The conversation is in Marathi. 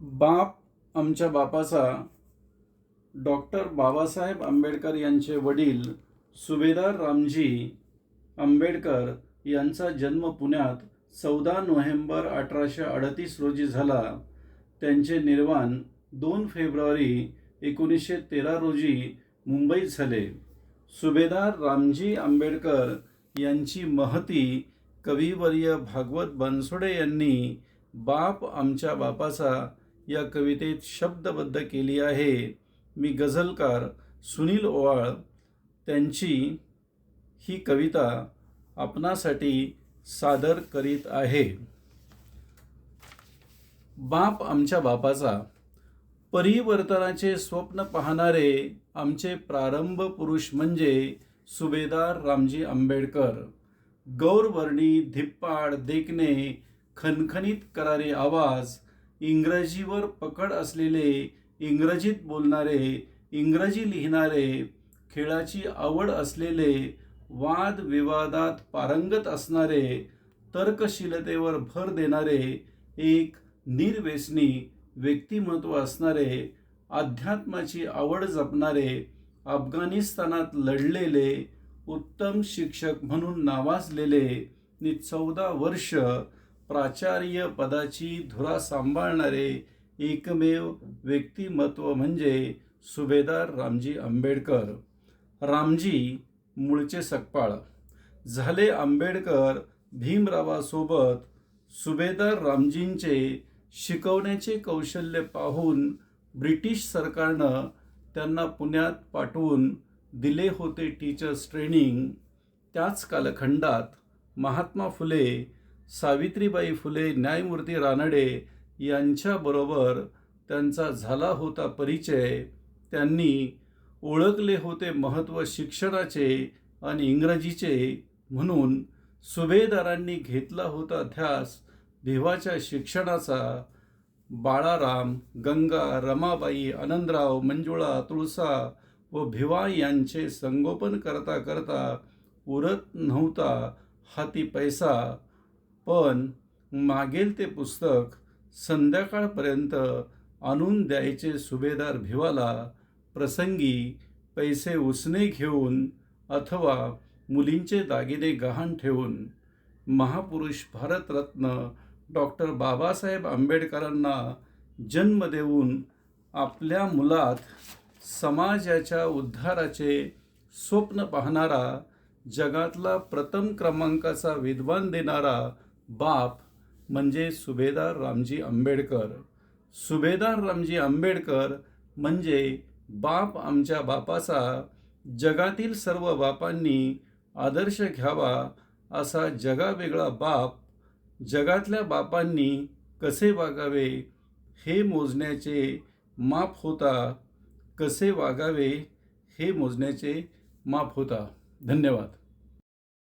बाप आमच्या बापाचा डॉक्टर बाबासाहेब आंबेडकर यांचे वडील सुभेदार रामजी आंबेडकर यांचा जन्म पुण्यात चौदा नोव्हेंबर अठराशे अडतीस रोजी झाला. त्यांचे निर्वाण दोन फेब्रुवारी एकोणीसशे तेरा रोजी मुंबईत झाले. सुभेदार रामजी आंबेडकर यांची महती कविवर्य भागवत बनसोडे यांनी बाप आमच्या बापाचा या कवितेत शब्दबद्ध केली आहे. मी गझलकार सुनील ओवाळ त्यांची ही कविता आपणासाठी सादर करीत आहे. बाप आमच्या बापाचा परिवर्तनाचे स्वप्न पाहणारे आमचे प्रारंभ पुरुष म्हणजे सुभेदार रामजी आंबेडकर. गौरवर्णी धिप्पाड देखणे खणखणीत करारे आवाज इंग्रजीवर पकड असलेले इंग्रजीत बोलणारे इंग्रजी लिहिणारे खेळाची आवड असलेले वादविवादात पारंगत असणारे तर्कशीलतेवर भर देणारे एक निर्व्यसनी व्यक्तिमत्व असणारे अध्यात्माची आवड जपणारे अफगाणिस्तानात लढलेले उत्तम शिक्षक म्हणून नावाजलेले नि चौदा वर्ष प्राचार्य पदाची धुरा सांभाळणारे एकमेव व्यक्तिमत्व म्हणजे सुभेदार रामजी आंबेडकर. रामजी मूळचे सकपाळ. झाले आंबेडकर भीमरावासोबत सुभेदार रामजींचे शिकवण्याचे कौशल्य पाहून ब्रिटिश सरकारनं त्यांना पुण्यात पाठवून दिले होते टीचर्स ट्रेनिंग त्याच कालखंडात महात्मा फुले सावित्रीबाई फुले न्यायमूर्ती रानडे यांच्याबरोबर त्यांचा झाला होता परिचय. त्यांनी ओळखले होते महत्त्व शिक्षणाचे आणि इंग्रजीचे म्हणून सुभेदारांनी घेतला होता ध्यास भिवाच्या शिक्षणाचा. बाळाराम गंगा रमाबाई आनंदराव मंजुळा तुळसा व भिवा यांचे संगोपन करता करता उरत नव्हता हाती पैसा. पण मागेल ते पुस्तक संध्याकाळपर्यंत आणून द्यायचे सुभेदार भिवाला प्रसंगी पैसे उसने घेऊन अथवा मुलींचे दागिने गहाण ठेवून महापुरुष भारतरत्न डॉक्टर बाबासाहेब आंबेडकरांना जन्म देऊन आपल्या मुलात समाजाच्या उद्धाराचे स्वप्न पाहणारा जगातला प्रथम क्रमांकाचा विद्वान देणारा बाप म्हणजे सुभेदार रामजी आंबेडकर. सुभेदार रामजी आंबेडकर म्हणजे बाप आमच्या बापाचा जगातील सर्व बापांनी आदर्श घ्यावा असा जगावेगळा बाप जगातल्या बापांनी कसे वागावे हे मोजण्याचे माप होता. कसे वागावे हे मोजण्याचे माप होता. धन्यवाद.